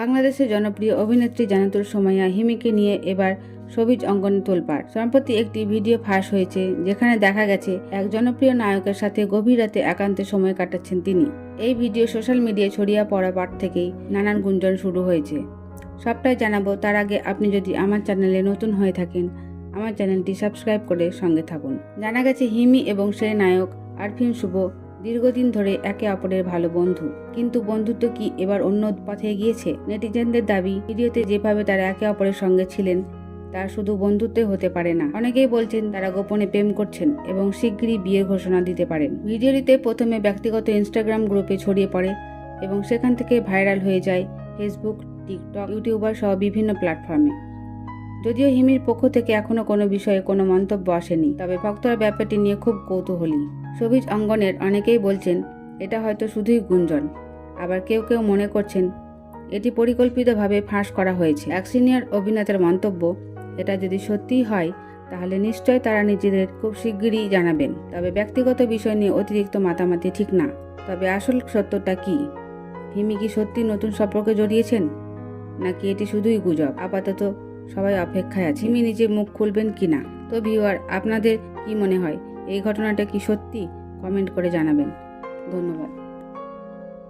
বাংলাদেশের জনপ্রিয় অভিনেত্রী জানাতুল সোমাইয়া হিমিকে নিয়ে এবার সবিজ অঙ্গনে তোলপাড়। সম্প্রতি একটি ভিডিও ফাঁস হয়েছে, যেখানে দেখা গেছে এক জনপ্রিয় নায়কের সাথে গভীর রাতে একান্তে সময় কাটাচ্ছেন তিনি। এই ভিডিও সোশ্যাল মিডিয়ায় ছড়িয়ে পড়া পার থেকেই নানান গুঞ্জন শুরু হয়েছে। সবটাই জানাব তার আগে আপনি যদি আমার চ্যানেলে নতুন হয়ে থাকেন, আমার চ্যানেলটি সাবস্ক্রাইব করে সঙ্গে থাকুন। জানা গেছে, হিমি এবং সেই নায়ক আরফিন শুভ দীর্ঘদিন ধরে একে অপরের ভালো বন্ধু। কিন্তু বন্ধুত্ব কি এবার অন্য পথে গিয়েছে নেটিজেনদের দাবি, ভিডিওতে যেভাবে তারা একে অপরের সঙ্গে ছিলেন তা শুধু বন্ধুত্বে হতে পারে না। অনেকেই বলছেন তারা গোপনে প্রেম করছেন এবং শিগগিরই বিয়ের ঘোষণা দিতে পারেন। ভিডিওটিতে প্রথমে ব্যক্তিগত ইনস্টাগ্রাম গ্রুপে ছড়িয়ে পড়ে এবং সেখান থেকে ভাইরাল হয়ে যায় ফেসবুক, টিকটক, ইউটিউবার সহ বিভিন্ন প্ল্যাটফর্মে। যদিও হিমির পক্ষ থেকে এখনও কোনো বিষয়ে কোনো মন্তব্য আসেনি, তবে ভক্তরা ব্যাপারটি নিয়ে খুব কৌতূহলী। সবিজ অঙ্গনের অনেকেই বলছেন, এটা হয়তো শুধুই গুঞ্জন। আবার কেউ কেউ মনে করছেন, এটি পরিকল্পিতভাবে ফাঁস করা হয়েছে। এক সিনিয়র অভিনেতার মন্তব্য, এটা যদি সত্যিই হয়, তাহলে নিশ্চয় তারা নিজেদের খুব শিগগিরই জানাবেন। তবে ব্যক্তিগত বিষয় নিয়ে অতিরিক্ত মাতামাতি ঠিক না। তবে আসল সত্যটা কি? হিমি কি সত্যি নতুন সম্পর্কে জড়িয়েছেন? নাকি এটি শুধুই গুজব? আপাতত সবাই অপেক্ষায় আছে। মি নিজে মুখ খুলবেন কি না? তো ভিউয়ার আপনাদের কি মনে হয়? এই ঘটনাটা কি সত্যি? কমেন্ট করে জানাবেন। ধন্যবাদ।